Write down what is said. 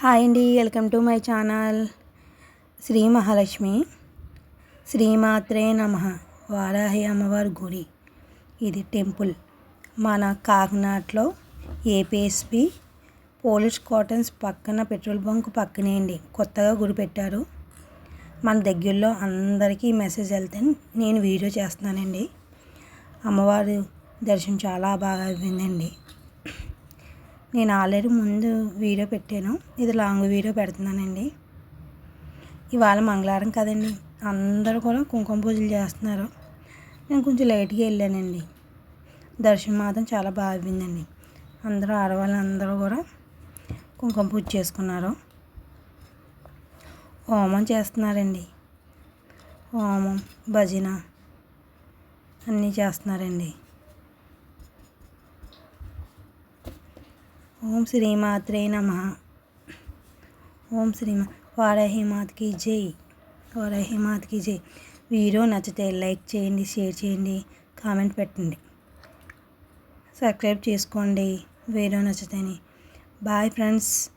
Hi అండి welcome to my channel Shri Mahalakshmi. శ్రీమాత్రే నమ వారాహి అమ్మవారి గుడి. ఇది టెంపుల్. మన కాకినాడలో ఏపీఎస్పి పోలీస్ క్వార్టర్స్ పక్కన పెట్రోల్ బంక్ పక్కనే అండి. కొత్తగా గుడి పెట్టారు. మన దగ్గరలో అందరికీ మెసేజ్ వెళ్తే నేను వీడియో చేస్తున్నానండి. అమ్మవారి దర్శనం చాలా బాగా అయిందండి నేను ఆల్రెడీ ముందు వీడియో పెట్టాను. ఇది లాంగ్ వీడియో పెడుతున్నానండి. ఇవాళ మంగళవారం కదండి. అందరూ కూడా కుంకుమ పూజలు చేస్తున్నారు. నేను కొంచెం లైట్గా వెళ్ళానండి. దర్శనం మాత్రం చాలా బాగుందండి అందరూ ఆడవాళ్ళు అందరూ కూడా కుంకుమ పూజ చేసుకున్నారు. హోమం చేస్తున్నారండి. హోమం భజన అన్నీ చేస్తున్నారండి. ఓం శ్రీమాత్రే నమ. ఓం శ్రీమా వారాహిమాత్కి జై. వారాహిమాత్కి జై. వీడియో నచ్చితే లైక్ చేయండి షేర్ చేయండి కామెంట్ పెట్టండి. సబ్స్క్రైబ్ చేసుకోండి వీడియో నచ్చితేని. Bye friends.